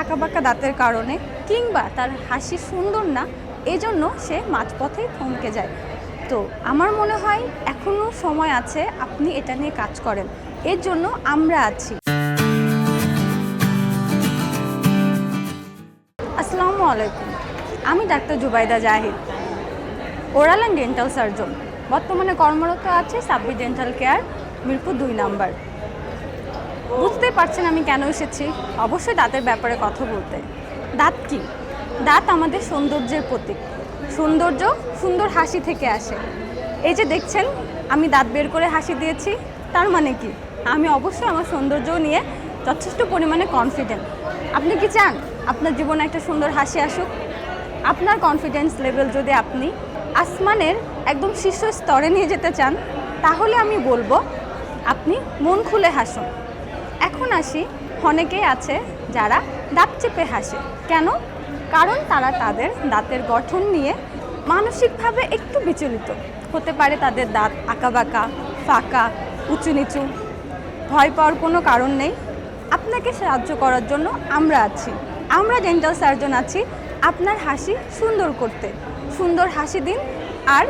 আঁকাবাঁকা দাঁতের কারণে কিংবা তার হাসি সুন্দর না, এজন্য সে মাঝপথেই থমকে যায়। তো আমার মনে হয় এখনও সময় আছে আপনি এটা নিয়ে কাজ করেন। এর জন্য আমরা আছি। আসসালামু আলাইকুম। আমি doctor Zubaida Zahid, oral dental surgeon. বর্তমানে কর্মরত আছে সাব্বি ডেন্টাল কেয়ার, মিরপুর দুই নাম্বার। বুঝতেই পারছেন আমি কেন এসেছি। অবশ্যই দাঁতের ব্যাপারে কথা বলতে। দাঁত কি? দাঁত আমাদের সৌন্দর্যের প্রতীক। সৌন্দর্য সুন্দর হাসি থেকে আসে। এই যে দেখছেন, আমি দাঁত বের করে হাসি দিয়েছি, তার মানে কি? আমি অবশ্যই আমার সৌন্দর্য নিয়ে যথেষ্ট পরিমাণে কনফিডেন্ট আপনি কি চান আপনার জীবনে একটা সুন্দর হাসি আসুক? আপনার কনফিডেন্স লেভেল যদি আপনি আসমানের একদম শীর্ষ স্তরে নিয়ে যেতে চান, তাহলে আমি বলব, আপনি মন খুলে হাসুন। এখন আসি অনেকেই আছে যারা দাঁত চেপে হাসে। কেন? কারণ তারা তাদের দাঁতের গঠন নিয়ে মানসিকভাবে একটু বিচলিত। হতে পারে তাদের দাঁত আঁকাবাঁকা, ফাঁকা উঁচু নিচু ভয় পাওয়ার কোনো কারণ নেই। আপনাকে সাহায্য করার জন্য আমরা আছি। আমরা ডেন্টাল সার্জন আছি আপনার হাসি সুন্দর করতে। সুন্দর হাসি দিন আর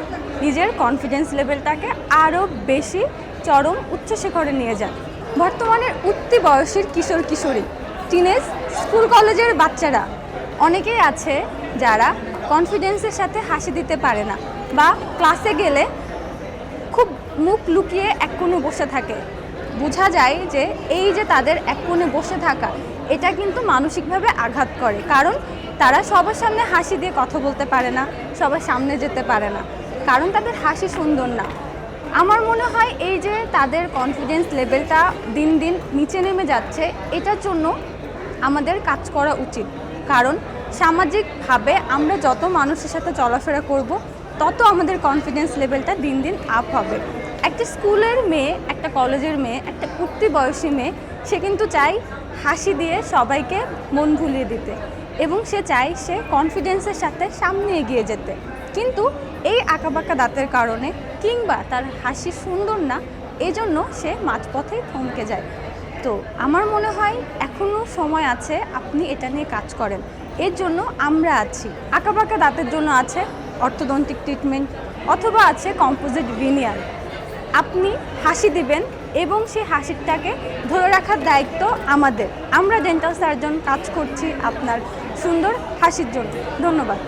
নিজের কনফিডেন্স লেভেলটাকে আরও বেশি চরম উচ্চশিখরে নিয়ে যান। বর্তমানে উঠতি বয়সের কিশোর কিশোরী টিনেজ স্কুল কলেজের বাচ্চারা। অনেকেই আছে যারা কনফিডেন্সের সাথে হাসি দিতে পারে না বা ক্লাসে গেলে খুব মুখ লুকিয়ে এক কোণে বসে থাকে। বোঝা যায় যে এই যে তাদের এক কোণে বসে থাকা, এটা কিন্তু মানসিকভাবে আঘাত করে। কারণ তারা সবার সামনে হাসি দিয়ে কথা বলতে পারে না, সবার সামনে যেতে পারে না। কারণ তাদের হাসি সুন্দর না। আমার মনে হয় এই যে তাদের কনফিডেন্স লেভেলটা দিন দিন নিচে নেমে যাচ্ছে, এটার জন্য আমাদের কাজ করা উচিত। কারণ সামাজিকভাবে আমরা যত মানুষের সাথে চলাফেরা করব, তত আমাদের কনফিডেন্স লেভেলটা দিন দিন আপ হবে। একটা স্কুলের মেয়ে, একটা কলেজের মেয়ে, একটা উঠতি বয়সী মেয়ে, সে কিন্তু চাই হাসি দিয়ে সবাইকে মন ভুলিয়ে দিতে এবং সে চায় সে কনফিডেন্সের সাথে সামনে এগিয়ে যেতে। কিন্তু এই আঁকাবাঁকা দাঁতের কারণে কিংবা তার হাসি সুন্দর না, এজন্য সে মাঝপথেই থমকে যায়। তো আমার মনে হয় এখনও সময় আছে আপনি এটা নিয়ে কাজ করেন। এর জন্য আমরা আছি। আঁকাবাঁকা দাঁতের জন্য আছে অর্থোডন্টিক ট্রিটমেন্ট অথবা আছে কম্পোজিট ভিনিয়ার। আপনি হাসি দিবেন এবং সেই হাসিটাকে ধরে রাখার দায়িত্ব আমাদের। আমরা ডেন্টাল সার্জন কাজ করছি আপনার সুন্দর হাসির জন্য। ধন্যবাদ।